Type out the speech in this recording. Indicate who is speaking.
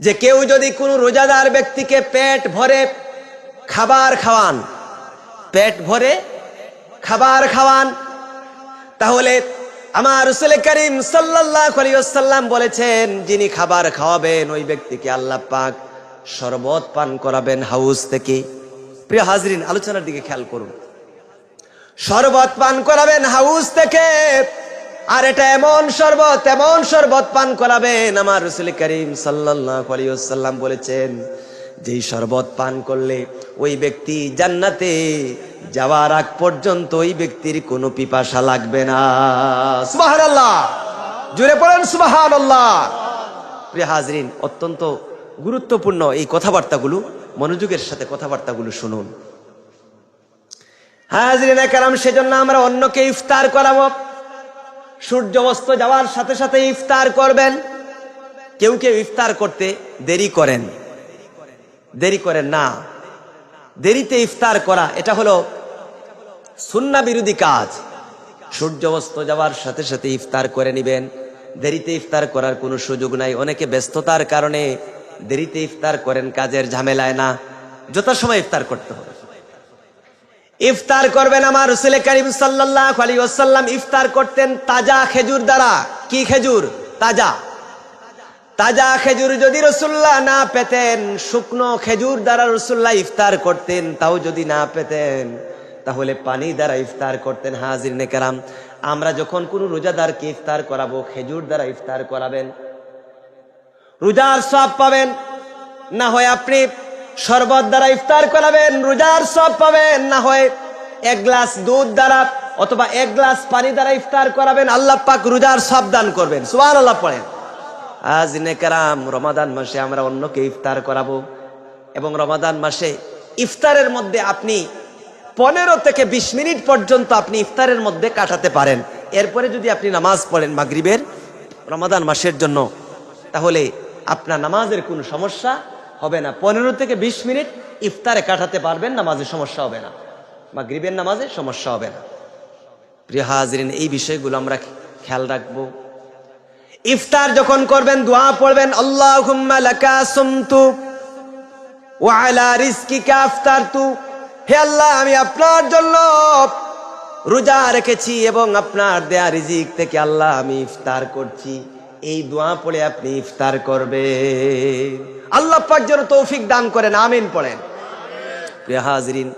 Speaker 1: যে কেউ যদি কোনো রোজাদার ব্যক্তিকে পেট ভরে খাবার খাওয়ান, পেট ভরে খাবার খাওয়ান, তাহলে আমার রসুল করিম সাল্লাম বলেছেন, যিনি খাবার খাওয়াবেন, ওই ব্যক্তিকে আল্লাহ পাক শরবত পান করাবেন হাউস থেকে। প্রিয় হাজরিন, আলোচনার দিকে খেয়াল করুন। শরবত পান করাবেন হাউস থেকে। আর এটা এমন শরবত এমন শরবত পান করাবেন, আমার রসুল করিম সাল্লাম বলেছেন, যেই শরবত পান করলে ওই ব্যক্তি জান্নাতে যাওয়ার আগ পর্যন্ত ওই ব্যক্তির কোনো পিপাসা লাগবে না। সুবাহান আল্লাহ জুড়ে পড়েন সুবাহান আল্লাহ প্রিয় হাজরিন, অত্যন্ত গুরুত্বপূর্ণ এই কথাবার্তাগুলো, মনোযোগের সাথে কথাবার্তাগুলো শুনুন। হাজরিনা কালাম সেজন্য আমরা অন্যকে ইফতার করাবো। সূর্য অস্ত যাওয়ার সাথে সাথে ইফতার করবেন। কেউ কেউ ইফতার করতে দেরি করেন। দেরি করেন না। দেরিতে ইফতার করা, এটা হলো সুন্না বিরোধী কাজ। সূর্য অস্ত যাওয়ার সাথে সাথে ইফতার করে নিবেন। দেরিতে ইফতার করার কোনো সুযোগ নাই। অনেকে ব্যস্ততার কারণে দেরিতে ইফতার করেন, কাজের ঝামেলায় না। যথাসময় ইফতার করতে হবে। ইফতার করবেন আমার রসুল করিম সাল্লাহ আলী ওসাল্লাম ইফতার করতেন তাজা খেজুর দ্বারা। কি খেজুর? তাজা। তাজা খেজুর যদি রসুল্লাহ না পেতেন, শুকনো খেজুর দ্বারা রসুল্লাহ ইফতার করতেন, তাও যদি না পেতেন, তাহলে পানি দ্বারা ইফতার করতেন হাজির নেকারাম আমরা যখন কোন রোজাদারকে ইফতার করাবো, খেজুর দ্বারা ইফতার করাবেন। রোজার সব পাবেন। না হয় আপনি শরবত দ্বারা ইফতার করাবেন, রোজার সব পাবেন, না হয় এক গ্লাস দুধ দ্বারা অথবা এক গ্লাস পানি দ্বারা ইফতার করাবেন, আল্লাহ পাক রোজার সব দান করবেন। সুবাহ আল্লাহ পড়েন। আজ নেকারাম রমাদান মাসে আমরা অন্যকে ইফতার করাবো এবং রমাদান মাসে ইফতারের মধ্যে আপনি পনেরো থেকে বিশ মিনিট পর্যন্ত আপনি ইফতারের মধ্যে কাটাতে পারেন। এরপরে যদি আপনি নামাজ পড়েন মাগরিবের রমাদান মাসের জন্য, তাহলে আপনার নামাজের কোনো সমস্যা হবে না। পনেরো থেকে বিশ মিনিট ইফতারে কাটাতে পারবেন, নামাজে সমস্যা হবে না। মাগরিবের নামাজে সমস্যা হবে না। প্রিয় হাজরিন, এই বিষয়গুলো আমরা খেয়াল রাখব। ইফতার যখন করবেন, দোয়া পড়বেন, আল্লাহুম্মা লাকা সুমতু ওয়া আলা রিজকিকা আফতারতু। হে আল্লাহ, আমি আপনার জন্য রোজা রেখেছি এবং আপনার দেয়া রিজিক থেকে আল্লাহ আমি ইফতার করছি। এই দোয়া পড়ে আপনি ইফতার করবে আল্লাহ পাক যেন তৌফিক দান করেন, আমিন পড়েন। প্রিয় হাজরিন